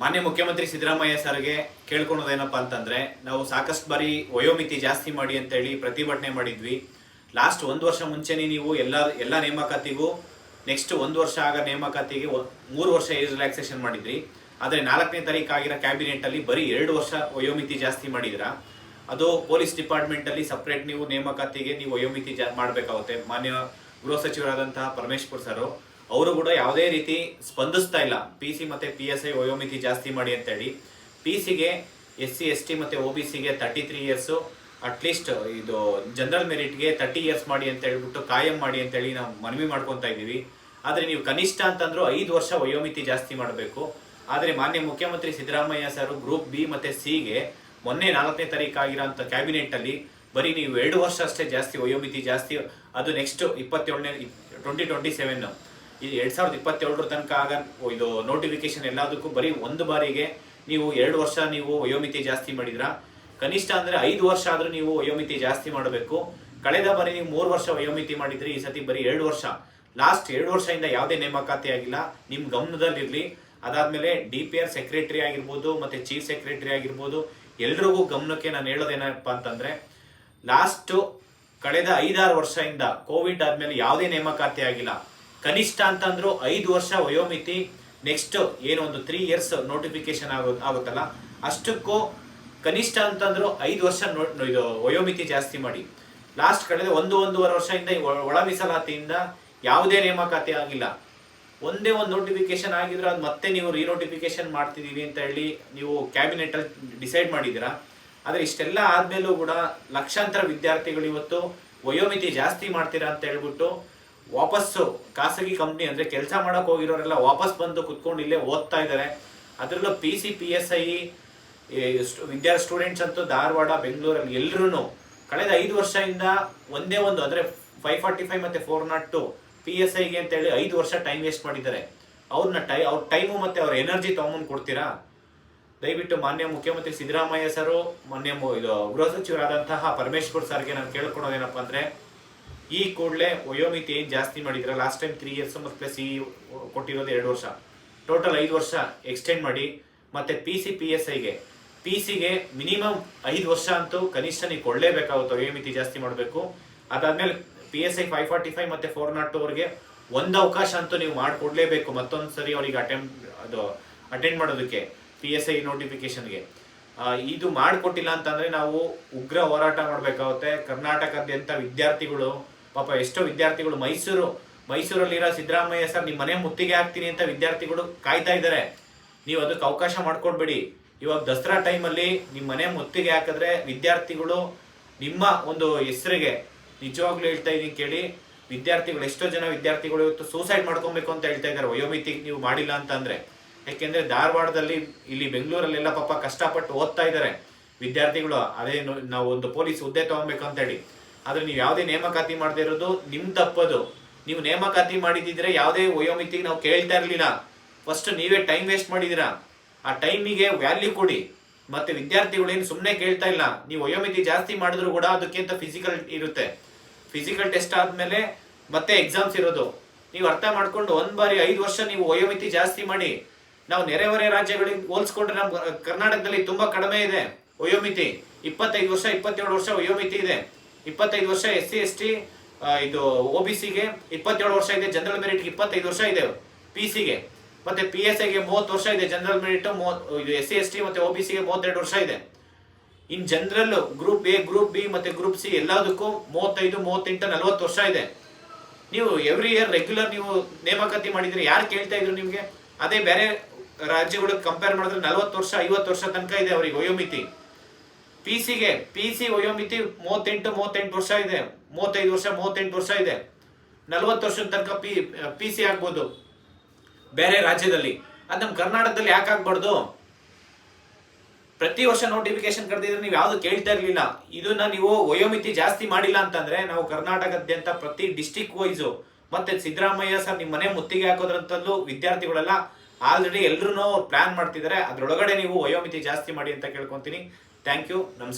ಮಾನ್ಯ ಮುಖ್ಯಮಂತ್ರಿ ಸಿದ್ದರಾಮಯ್ಯ ಸರ್ಗೆ ಕೇಳ್ಕೊಳೋದೇನಪ್ಪ ಅಂತಂದ್ರೆ, ನಾವು ಸಾಕಷ್ಟು ಬಾರಿ ವಯೋಮಿತಿ ಜಾಸ್ತಿ ಮಾಡಿ ಅಂತೇಳಿ ಪ್ರತಿಭಟನೆ ಮಾಡಿದ್ವಿ. ಲಾಸ್ಟ್ ಒಂದು ವರ್ಷ ಮುಂಚೆನೇ ನೀವು ಎಲ್ಲ ಎಲ್ಲ ನೇಮಕಾತಿಗೂ, ನೆಕ್ಸ್ಟ್ ಒಂದು ವರ್ಷ ಆಗ ನೇಮಕಾತಿಗೆ ಮೂರು ವರ್ಷ ಏಜ್ ರಿಲ್ಯಾಕ್ಸೇಷನ್ ಮಾಡಿದ್ರಿ. ಆದರೆ ನಾಲ್ಕನೇ ತಾರೀಕು ಆಗಿರೋ ಕ್ಯಾಬಿನೆಟ್ ಅಲ್ಲಿ ಬರೀ ಎರಡು ವರ್ಷ ವಯೋಮಿತಿ ಜಾಸ್ತಿ ಮಾಡಿದ್ರ. ಅದು ಪೊಲೀಸ್ ಡಿಪಾರ್ಟ್ಮೆಂಟ್ ಅಲ್ಲಿ ಸಪ್ರೇಟ್ ನೀವು ನೇಮಕಾತಿಗೆ ನೀವು ವಯೋಮಿತಿ ಜಾ, ಮಾಡಬೇಕಾಗುತ್ತೆ. ಮಾನ್ಯ ಗೃಹ ಸಚಿವರಾದಂತಹ ಪರಮೇಶ್ವರ್ ಸರ್ ಅವರು ಕೂಡ ಯಾವುದೇ ರೀತಿ ಸ್ಪಂದಿಸ್ತಾ ಇಲ್ಲ. ಪಿ ಸಿ ಮತ್ತೆ ಪಿ ಎಸ್ ಐ ವಯೋಮಿತಿ ಜಾಸ್ತಿ ಮಾಡಿ ಅಂತೇಳಿ. ಪಿ ಸಿಗೆ ಎಸ್ ಸಿ ಎಸ್ ಟಿ ಮತ್ತೆ ಒ ಬಿ ಸಿಗೆ thirty three years at least ಇದು ಜನರಲ್ ಮೆರಿಟ್ಗೆ ತರ್ಟಿ ಇಯರ್ಸ್ ಮಾಡಿ ಅಂತ ಹೇಳ್ಬಿಟ್ಟು ಕಾಯಂ ಮಾಡಿ ಅಂತೇಳಿ ನಾವು ಮನವಿ ಮಾಡ್ಕೊತಾ ಇದ್ದೀವಿ. ಆದರೆ ನೀವು ಕನಿಷ್ಠ ಅಂತಂದ್ರು ಐದು ವರ್ಷ ವಯೋಮಿತಿ ಜಾಸ್ತಿ ಮಾಡಬೇಕು. ಆದರೆ ಮಾನ್ಯ ಮುಖ್ಯಮಂತ್ರಿ ಸಿದ್ದರಾಮಯ್ಯ ಸರ್ ಗ್ರೂಪ್ ಬಿ ಮತ್ತೆ ಸಿಗೆ ಮೊನ್ನೆ ನಾಲ್ಕನೇ ತಾರೀಕು ಆಗಿರೋಂಥ ಕ್ಯಾಬಿನೆಟ್ ಅಲ್ಲಿ ಬರೀ ನೀವು ಎರಡು ವರ್ಷ ಅಷ್ಟೇ ಜಾಸ್ತಿ ವಯೋಮಿತಿ ಜಾಸ್ತಿ, ಅದು ನೆಕ್ಸ್ಟ್ ಇಪ್ಪತ್ತೇಳನೇ ಟ್ವೆಂಟಿ ಟ್ವೆಂಟಿ ಸೆವೆನ್ ಈ ಎರಡ್ ಸಾವಿರದ ಇಪ್ಪತ್ತೇಳರ ತನಕ ಆಗ ಇದು ನೋಟಿಫಿಕೇಶನ್ ಎಲ್ಲದಕ್ಕೂ ಬರೀ ಒಂದು ಬಾರಿಗೆ ನೀವು ಎರಡು ವರ್ಷ ನೀವು ವಯೋಮಿತಿ ಜಾಸ್ತಿ ಮಾಡಿದ್ರ. ಕನಿಷ್ಠ ಅಂದ್ರೆ ಐದು ವರ್ಷ ಆದ್ರೂ ನೀವು ವಯೋಮಿತಿ ಜಾಸ್ತಿ ಮಾಡಬೇಕು. ಕಳೆದ ಬಾರಿ ನೀವು ಮೂರು ವರ್ಷ ವಯೋಮಿತಿ ಮಾಡಿದ್ರಿ, ಈ ಸತಿ ಬರೀ ಎರಡು ವರ್ಷ. ಲಾಸ್ಟ್ ಎರಡು ವರ್ಷದಿಂದ ಯಾವುದೇ ನೇಮಕಾತಿ ಆಗಿಲ್ಲ. ನಿಮ್ ಗಮನದಲ್ಲಿರ್ಲಿ. ಅದಾದ್ಮೇಲೆ ಡಿ ಪಿ ಆರ್ ಸೆಕ್ರೆಟರಿ ಆಗಿರ್ಬೋದು, ಮತ್ತೆ ಚೀಫ್ ಸೆಕ್ರೆಟರಿ ಆಗಿರ್ಬೋದು, ಎಲ್ರಿಗೂ ಗಮನಕ್ಕೆ ನಾನು ಹೇಳೋದೇನಪ್ಪ ಅಂತಂದ್ರೆ ಲಾಸ್ಟ್ ಕಳೆದ ಐದಾರು ವರ್ಷದಿಂದ ಕೋವಿಡ್ ಆದ್ಮೇಲೆ ಯಾವುದೇ ನೇಮಕಾತಿ ಆಗಿಲ್ಲ. ಕನಿಷ್ಠ ಅಂತಂದ್ರು ಐದು ವರ್ಷ ವಯೋಮಿತಿ ನೆಕ್ಸ್ಟ್ ಏನು ಒಂದು ತ್ರೀ ಇಯರ್ಸ್ ನೋಟಿಫಿಕೇಶನ್ ಆಗೋ, ಆಗುತ್ತಲ್ಲ? ಅಷ್ಟಕ್ಕೂ ಕನಿಷ್ಠ ಅಂತಂದ್ರು ಐದು ವರ್ಷ ಇದು ವಯೋಮಿತಿ ಜಾಸ್ತಿ ಮಾಡಿ. ಲಾಸ್ಟ್ ಕಳೆದ ಒಂದು, ಒಂದೂವರೆ ವರ್ಷದಿಂದ ಒಳ- ಮೀಸಲಾತಿಯಿಂದ ಯಾವುದೇ ನೇಮಕಾತಿ ಆಗಿಲ್ಲ. ಒಂದೇ ಒಂದು ನೋಟಿಫಿಕೇಶನ್ ಆಗಿದ್ರೆ ಅದು ಮತ್ತೆ ನೀವು ರೀನೋಟಿಫಿಕೇಶನ್ ಮಾಡ್ತಿದ್ದೀವಿ ಅಂತ ಹೇಳಿ ನೀವು ಕ್ಯಾಬಿನೆಟ್ ಅಲ್ಲಿ ಡಿಸೈಡ್ ಮಾಡಿದ್ದೀರಾ? ಆದರೆ ಇಷ್ಟೆಲ್ಲ ಆದಮೇಲೂ ಕೂಡ ಲಕ್ಷಾಂತರ ವಿದ್ಯಾರ್ಥಿಗಳು ಇವತ್ತು ವಯೋಮಿತಿ ಜಾಸ್ತಿ ಮಾಡ್ತೀರಾ ಅಂತ ಹೇಳ್ಬಿಟ್ಟು ವಾಪಸ್ಸು. ಖಾಸಗಿ ಕಂಪ್ನಿ ಅಂದ್ರೆ ಕೆಲಸ ಮಾಡೋಕೆ ಹೋಗಿರೋರೆಲ್ಲ ವಾಪಸ್ ಬಂದು ಕುತ್ಕೊಂಡು ಇಲ್ಲೇ ಓದ್ತಾ ಇದ್ದಾರೆ ಅದರಲ್ಲೂ P C P S I ವಿದ್ಯಾರ್ಥಿ ಸ್ಟೂಡೆಂಟ್ಸ್ ಅಂತೂ ಧಾರವಾಡ, ಬೆಂಗಳೂರಲ್ಲಿ ಎಲ್ಲರೂ ಕಳೆದ ಐದು ವರ್ಷದಿಂದ ಒಂದೇ ಒಂದು, ಅಂದ್ರೆ ಫೈವ್ ಫಾರ್ಟಿ ಫೈವ್ ಮತ್ತೆ four nought two P S ಐಗೆ ಅಂತ ಹೇಳಿ ಐದು ವರ್ಷ ಟೈಮ್ ವೇಸ್ಟ್ ಮಾಡಿದ್ದಾರೆ. ಅವ್ರನ್ನ ಟೈ, ಅವ್ರ ಟೈಮು ಮತ್ತೆ ಅವ್ರ ಎನರ್ಜಿ ತೊಗೊಂಡು ಕೊಡ್ತೀರಾ? ದಯವಿಟ್ಟು ಮಾನ್ಯ ಮುಖ್ಯಮಂತ್ರಿ ಸಿದ್ದರಾಮಯ್ಯ ಸರ್, ಮಾನ್ಯ ಇದು ಗೃಹ ಸಚಿವರಾದಂತಹ ಪರಮೇಶ್ವರ್ ಸರ್ಗೆ ನಾನು ಕೇಳ್ಕೊಳೋದೇನಪ್ಪ ಅಂದ್ರೆ ಈ ಕೂಡಲೇ ವಯೋಮಿತಿ ಏನು ಜಾಸ್ತಿ ಮಾಡಿದ್ರೆ? ಲಾಸ್ಟ್ ಟೈಮ್ ತ್ರೀ ಇಯರ್ಸ್ ಮತ್ತು ಪ್ಲಸ್ ಈ ಕೊಟ್ಟಿರೋದು ಎರಡು ವರ್ಷ. ಟೋಟಲ್ ಐದು ವರ್ಷ ಎಕ್ಸ್ಟೆಂಡ್ ಮಾಡಿ. ಮತ್ತೆ ಪಿ ಸಿ ಪಿ ಎಸ್ ಐಗೆ ಪಿ ಸಿಗೆ ಮಿನಿಮಮ್ ಐದು ವರ್ಷ ಅಂತೂ ಕನಿಷ್ಠ ನೀವು ಕೊಡಲೇಬೇಕಾಗುತ್ತೆ ವಯೋಮಿತಿ ಜಾಸ್ತಿ ಮಾಡಬೇಕು. ಅದಾದ್ಮೇಲೆ P S I five forty five ಮತ್ತೆ ಫೋರ್ ನಾಟ್ ಅವ್ರಿಗೆ ಒಂದು ಅವಕಾಶ ಅಂತೂ ನೀವು ಮಾಡಿಕೊಡ್ಲೇಬೇಕು. ಮತ್ತೊಂದು ಸರಿ ಅವರಿಗೆ ಅಟೆಂಪ್ಟ್ ಅದು ಅಟೆಂಡ್ ಮಾಡೋದಕ್ಕೆ ಪಿ ಎಸ್ ಐ ನೋಟಿಫಿಕೇಶನ್ಗೆ ಇದು ಮಾಡಿಕೊಟ್ಟಿಲ್ಲ ಅಂತಂದ್ರೆ ನಾವು ಉಗ್ರ ಹೋರಾಟ ಮಾಡಬೇಕಾಗುತ್ತೆ. ಕರ್ನಾಟಕದಂಥ ವಿದ್ಯಾರ್ಥಿಗಳು ಪಾಪ ಎಷ್ಟೋ ವಿದ್ಯಾರ್ಥಿಗಳು ಮೈಸೂರು, ಮೈಸೂರಲ್ಲಿರೋ ಸಿದ್ದರಾಮಯ್ಯ ಸರ್ ನಿಮ್ಮ ಮನೆ ಮುತ್ತಿಗೆ ಹಾಕ್ತೀನಿ ಅಂತ ವಿದ್ಯಾರ್ಥಿಗಳು ಕಾಯ್ತಾ ಇದ್ದಾರೆ. ನೀವು ಅದಕ್ಕೆ ಅವಕಾಶ ಮಾಡಿಕೊಡ್ಬೇಡಿ. ಇವಾಗ ದಸರಾ ಟೈಮಲ್ಲಿ ನಿಮ್ಮ ಮನೆ ಮುತ್ತಿಗೆ ಹಾಕಿದ್ರೆ ವಿದ್ಯಾರ್ಥಿಗಳು ನಿಮ್ಮ ಒಂದು ಹೆಸರಿಗೆ ನಿಜವಾಗ್ಲೂ ಹೇಳ್ತಾ ಇದ್ದೀನಿ ಕೇಳಿ, ವಿದ್ಯಾರ್ಥಿಗಳು ಎಷ್ಟೋ ಜನ ವಿದ್ಯಾರ್ಥಿಗಳು ಇವತ್ತು ಸೂಸೈಡ್ ಮಾಡ್ಕೊಬೇಕು ಅಂತ ಹೇಳ್ತಾ ಇದ್ದಾರೆ. ವಯೋಮಿತಿ ನೀವು ಮಾಡಿಲ್ಲ ಅಂತಂದರೆ. ಯಾಕೆಂದರೆ ಧಾರವಾಡದಲ್ಲಿ ಇಲ್ಲಿ ಬೆಂಗಳೂರಲ್ಲೆಲ್ಲ ಪಾಪ ಕಷ್ಟಪಟ್ಟು ಓದ್ತಾ ಇದ್ದಾರೆ. ವಿದ್ಯಾರ್ಥಿಗಳು ಅದೇನೋ ನಾವು ಒಂದು ಪೊಲೀಸ್ ಹುದ್ದೆ ತೊಗೊಬೇಕು ಅಂತ ಹೇಳಿ. ಆದ್ರೆ ನೀವು ಯಾವುದೇ ನೇಮಕಾತಿ ಮಾಡದೇ ಇರೋದು ನಿಮ್ ತಪ್ಪದು. ನೀವು ನೇಮಕಾತಿ ಮಾಡಿದಿದ್ರೆ ಯಾವುದೇ ವಯೋಮಿತಿಗೆ ನಾವು ಕೇಳ್ತಾ ಇರ್ಲಿಲ್ಲ. ಫಸ್ಟ್ ನೀವೇ ಟೈಮ್ ವೇಸ್ಟ್ ಮಾಡಿದಿರಾ ಆ ಟೈಮಿಗೆ ವ್ಯಾಲ್ಯೂ ಕೊಡಿ. ಮತ್ತೆ ವಿದ್ಯಾರ್ಥಿಗಳು ಏನು ಸುಮ್ಮನೆ ಕೇಳ್ತಾ ಇಲ್ಲ. ನೀವು ವಯೋಮಿತಿ ಜಾಸ್ತಿ ಮಾಡಿದ್ರು ಕೂಡ ಅದಕ್ಕಿಂತ ಫಿಸಿಕಲ್ ಇರುತ್ತೆ. ಫಿಸಿಕಲ್ ಟೆಸ್ಟ್ ಆದ್ಮೇಲೆ ಮತ್ತೆ ಎಕ್ಸಾಮ್ಸ್ ಇರೋದು. ನೀವು ಅರ್ಥ ಮಾಡ್ಕೊಂಡು ಒಂದ್ ಬಾರಿ ಐದು ವರ್ಷ ನೀವು ವಯೋಮಿತಿ ಜಾಸ್ತಿ ಮಾಡಿ. ನಾವು ನೆರೆಹೊರೆ ರಾಜ್ಯಗಳಿಗೆ ಹೋಲಿಸ್ಕೊಂಡ್ರೆ ನಮ್ಮ ಕರ್ನಾಟಕದಲ್ಲಿ ತುಂಬಾ ಕಡಿಮೆ ಇದೆ ವಯೋಮಿತಿ. ಇಪ್ಪತ್ತೈದು ವರ್ಷ, ಇಪ್ಪತ್ತೇಳು ವರ್ಷ ವಯೋಮಿತಿ ಇದೆ. ಇಪ್ಪತ್ತೈದು ವರ್ಷ ಎಸ್ ಸಿ, ಎಸ್ ಟಿ ಇದು ಒ ಬಿ ಸಿಗೆ, ಇಪ್ಪತ್ತೇಳು ವರ್ಷ ಇದೆ, ಜನರಲ್ ಮೆರಿಟ್ ಇಪ್ಪತ್ತೈದು ವರ್ಷ ಇದೆ, ಪಿ ಸಿಗೆ. ಮತ್ತೆ ಪಿ ಎಸ್ ಐಗೆ ಮೂವತ್ತು ವರ್ಷ ಇದೆ, ಜನರಲ್ ಮೆರಿಟ್ ಇದು ಎಸ್ ಸಿ, ಎಸ್ ಟಿ ಮತ್ತೆ ಒ ಬಿ ಸಿಗೆ ಮೂವತ್ತೆರಡು ವರ್ಷ ಇದೆ. In general group A, group B ಮತ್ತೆ ಗ್ರೂಪ್ ಸಿ ಎಲ್ಲದಕ್ಕೂ ಮೂವತ್ತೈದು, ಮೂವತ್ತೆಂಟು, ನಲವತ್ತು ವರ್ಷ ಇದೆ. ನೀವು ಎವ್ರಿ ಇಯರ್ ರೆಗ್ಯುಲರ್ ನೀವು ನೇಮಕಾತಿ ಮಾಡಿದ್ರೆ ಯಾರು ಕೇಳ್ತಾ ಇದ್ರು ನಿಮಗೆ? ಅದೇ ಬೇರೆ ರಾಜ್ಯಗಳಿಗೆ ಕಂಪೇರ್ ಮಾಡಿದ್ರೆ ನಲವತ್ತು ವರ್ಷ, ಐವತ್ತು ವರ್ಷ ತನಕ ಇದೆ ಅವರಿಗೆ ವಯೋಮಿತಿ. ಪಿ ಸಿಗೆ ಪಿ ಸಿ ವಯೋಮಿತಿ ಮೂವತ್ತೆಂಟು ಮೂವತ್ತೆಂಟು ವರ್ಷ ಇದೆ. ಮೂವತ್ತೈದು ವರ್ಷ, ಮೂವತ್ತೆಂಟು ವರ್ಷ ಇದೆ. ನಲವತ್ತು ವರ್ಷದ ತನಕ ಪಿ ಪಿ ಸಿ ಆಗ್ಬೋದು. ಬೇರೆ ರಾಜ್ಯದಲ್ಲಿ. ಅದು ನಮ್ಮ ಕರ್ನಾಟಕದಲ್ಲಿ ಯಾಕೆ ಆಗ್ಬಾರ್ದು? ಪ್ರತಿ ವರ್ಷ ನೋಟಿಫಿಕೇಶನ್ ಕರೆದಿದ್ರೆ ನೀವು ಯಾವುದು ಕೇಳ್ತಾ ಇರ್ಲಿಲ್ಲ. ಇದನ್ನ ನೀವು ವಯೋಮಿತಿ ಜಾಸ್ತಿ ಮಾಡಿಲ್ಲ ಅಂತಂದ್ರೆ ನಾವು ಕರ್ನಾಟಕದಾದ್ಯಂತ ಪ್ರತಿ ಡಿಸ್ಟಿಕ್ ವೈಸು ಮತ್ತೆ ಸಿದ್ದರಾಮಯ್ಯ ಸರ್ ನಿಮ್ಮ ಮನೆ ಮುತ್ತಿಗೆ ಹಾಕೋದ್ರಂತಲ್ಲೂ ವಿದ್ಯಾರ್ಥಿಗಳೆಲ್ಲ ಆಲ್ರೆಡಿ ಎಲ್ಲರೂ ಪ್ಲಾನ್ ಮಾಡ್ತಿದ್ದಾರೆ. ಅದ್ರೊಳಗಡೆ ನೀವು ವಯೋಮಿತಿ ಜಾಸ್ತಿ ಮಾಡಿ ಅಂತ ಕೇಳ್ಕೊಂತೀನಿ. ಥ್ಯಾಂಕ್ ಯು ನಮಸ್ಕಾರ